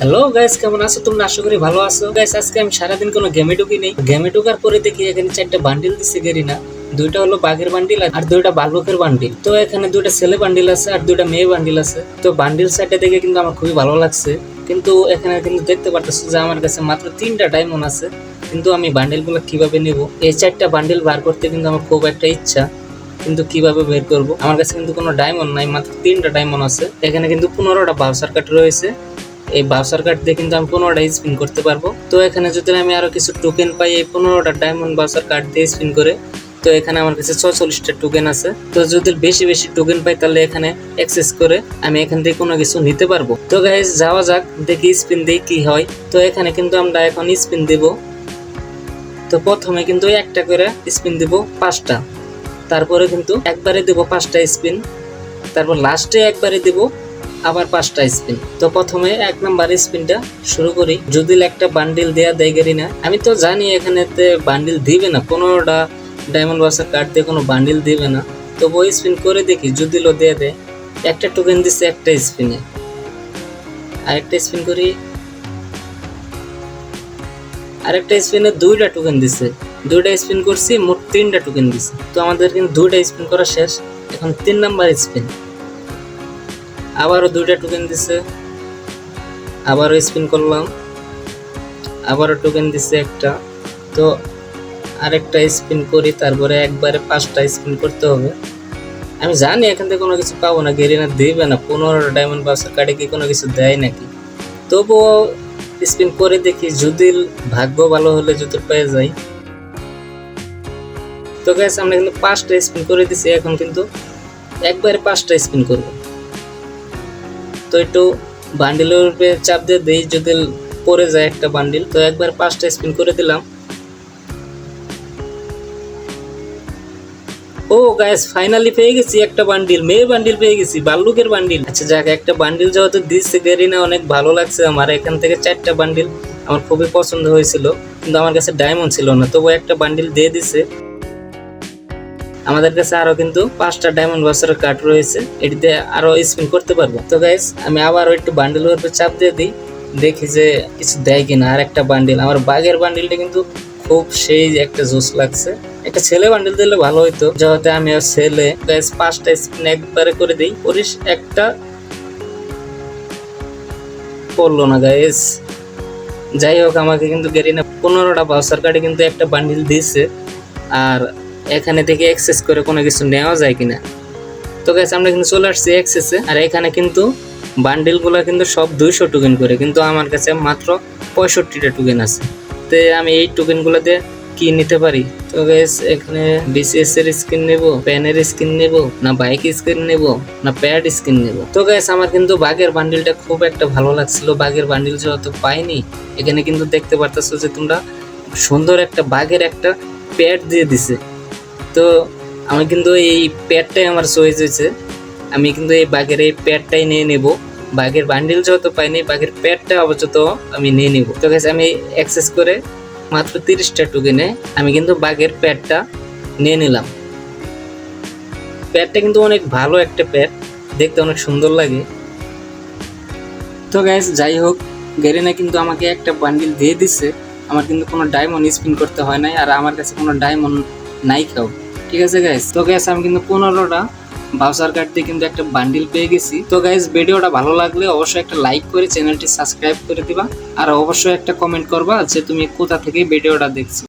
Hello guys কেমন আছো তোমরা? আশা করি ভালো আছো। গাইস আজকে আমি সারাদিন কোনো গেমে ঢুকি নেই। গেমে ঢুকার পরে দেখি এখানে চারটা বান্ডিল দিছে গেরিনা। দুইটা হলো বাঘের বান্ডিল আর দুইটা বালকের বান্ডিল তো এখানে দুইটা ছেলে বান্ডিল আছে আর দুইটা মেয়ে বান্ডিল আছে। তো বান্ডিল সাইডে দেখে কিন্তু আমার খুবই ভালো লাগছে। কিন্তু এখানে কিন্তু দেখতে পারতেছো যে আমার কাছে মাত্র তিনটা ডায়মন্ড আছে। কিন্তু আমি বান্ডিলগুলো কীভাবে নেব? এই চারটা বান্ডিল বার করতে কিন্তু আমার খুব একটা ইচ্ছা। কিন্তু কীভাবে বের করব? আমার কাছে কিন্তু কোনো ডায়মন্ড নাই, মাত্র তিনটা ডায়মন্ড আছে। এখানে কিন্তু পনেরোটা বাউসার কাট রয়েছে। এই বাউসার কার্ড দিয়ে কিন্তু আমি পনেরোটা স্পিন করতে পারব। তো এখানে যদি আমি আরও কিছু টোকেন পাই, এই পনেরোটা ডায়মন্ড বাউসার কার্ড দিয়ে স্পিন করে, তো এখানে আমার কাছে ছচল্লিশটা টোকেন আছে। তো যদি বেশি বেশি টোকেন পাই, তাহলে এখানে অ্যাক্সেস করে আমি এখান থেকে কোনো কিছু নিতে পারব। তো গাইজ যাওয়া যাক, দেখি স্পিন দিয়ে কি হয়। তো এখানে কিন্তু আমরা এখন স্পিন দেব। তো প্রথমে কিন্তু একটা করে স্পিন দেব পাঁচটা। তারপরে কিন্তু একবারে দেব পাঁচটা স্পিন তারপর লাস্টে একবারে দেব আবার পাঁচটা স্পিন। তো প্রথমে এক নাম্বার স্পিনটা শুরু করি। যদি একটা বান্ডিল দেয়া দেয় গেরি না আমি তো জানি এখানেতে বান্ডিল দিবে না। পনেরোটা ডায়মন্ড বাসার কার্ড দিয়ে কোনো বান্ডিল দিবে না। তো ওই স্পিন করে দেখি, যদি লো দিয়ে দেয়। একটা টোকেন দিচ্ছে একটা স্পিনে। আরেকটা স্পিন করি। আরেকটা স্পিনে দুইটা টোকেন দিছে। দুইটা স্পিন করছি, মোট তিনটা টোকেন দিছে। তো আমাদের কিন্তু দুইটা স্পিন করা শেষ। এখন তিন নাম্বার স্পিন। আবারও দুইটা টোকেন দিছে। আবারও স্পিন করলাম। আবারও টোকেন দিছে একটা। তো আরেকটা স্পিন করি, তারপরে একবারে পাঁচটা স্পিন করতে হবে। আমি জানি এখান থেকে কোনো কিছু পাবো না গেরিনা দেবে না, পনেরোটা ডায়মন্ড বাক্সের কার্ডে কি কোনো কিছু দেয় নাকি? তবুও স্পিন করে দেখি, যদি ভাগ্য ভালো হলে যদি পেয়ে যাই। তো গ্যাস আমরা কিন্তু পাঁচটা স্পিন করে দিছি, এখন কিন্তু একবারে পাঁচটা স্পিন করব। তো একটু বান্ডিলের উপরে চাপ দিয়ে দিই, যদি পড়ে যায় একটা বান্ডিল তো একবার পাঁচটা স্পিন করে দিলাম। ও গাইস ফাইনালি পেয়ে গেছি একটা বান্ডিল মেয়ে বান্ডিল পেয়ে গেছি, বাল্লুকের বান্ডিল আচ্ছা যাক, একটা বান্ডিল যেহেতু দিচ্ছে গেরিনা অনেক ভালো লাগছে আমার। এখান থেকে চারটা বান্ডিল আমার খুবই পছন্দ হয়েছিল, কিন্তু আমার কাছে ডায়মন্ড ছিল না। তবু একটা বান্ডিল দিয়ে দিছে। আমাদের কাছে আরও কিন্তু পাঁচটা ডায়মন্ড বাসার কার্ড রয়েছে। এটিতে আরও স্পিন করতে পারব। তো গাইস আমি আবারও একটু বান্ডিলের উপর চাপ দিয়ে দিই। দেখি যে কিছু দেয় কিনা। আর একটা বান্ডিল আমার বাঘের বান্ডিলটা কিন্তু খুব সেই একটা জোস লাগছে। একটা ছেলে বান্ডিল দিলে ভালো হইতো। যেহেতু আমি আর ছেলে। গাইস পাঁচটা স্পিন একবারে করে দিই। পরিস একটা পড়ল না গাইস যাই হোক, আমাকে কিন্তু গেরিনা পনেরোটা বাউসার কার্ডে কিন্তু একটা বান্ডিল দিয়েছে। আর এখানে থেকে অ্যাক্সেস করে কোনো কিছু নেওয়া যায় কিনা। তো গ্যাস আমরা কিন্তু চলে আসছি অ্যাক্সেসে আর এখানে কিন্তু বান্ডিলগুলো কিন্তু সব দুইশো টোকেন করে, কিন্তু আমার কাছে মাত্র পঁয়ষট্টিটা টোকেন আছে। তো আমি এই টোকেনগুলো দিয়ে কি নিতে পারি? তো গ্যাস এখানে বিসিএস এর স্কিন নেব প্যানের স্কিন নেব, না বাইক স্কিন নেব, না প্যাড স্কিন নেব। তো গ্যাস আমার কিন্তু বাঘের বান্ডিলটা খুব একটা ভালো লাগছিল। বাঘের বান্ডিল যেহেতু পাইনি, এখানে কিন্তু দেখতে পারতেছো যে তোমরা সুন্দর একটা বাঘের একটা প্যাড দিয়ে দিছে। তো আমি কিন্তু এই প্যাডটাই আমার চয়েস হয়েছে। আমি কিন্তু এই বাঘের এই প্যাডটাই নিয়ে নেব। বাঘের বান্ডিল যত পাইনি, বাঘের প্যাডটা অবচত আমি নিয়ে নিব। তো গেছে আমি অ্যাক্সেস করে মাত্র তিরিশটা টোকেনে আমি কিন্তু বাঘের প্যাডটা নিয়ে নিলাম। প্যাডটা কিন্তু অনেক ভালো একটা প্যাড, দেখতে অনেক সুন্দর লাগে। তো গ্যাস যাই হোক, গেরিনা কিন্তু আমাকে একটা বান্ডিল দিয়ে দিছে। আমার কিন্তু কোনো ডায়মন্ড স্পিন করতে হয় নাই, আর আমার কাছে কোনো ডায়মন্ড নাই খাও ঠিক আছে গাইস তো গ্যাস আমি কিন্তু পনেরোটা ভাউচার কার্ড দিয়ে কিন্তু একটা বান্ডিল পেয়ে গেছি। তো গাইস ভিডিওটা ভালো লাগলে অবশ্যই একটা লাইক করে চ্যানেলটি সাবস্ক্রাইব করে দিবা। আর অবশ্যই একটা কমেন্ট করবা যে তুমি কোথা থেকে ভিডিওটা দেখছ।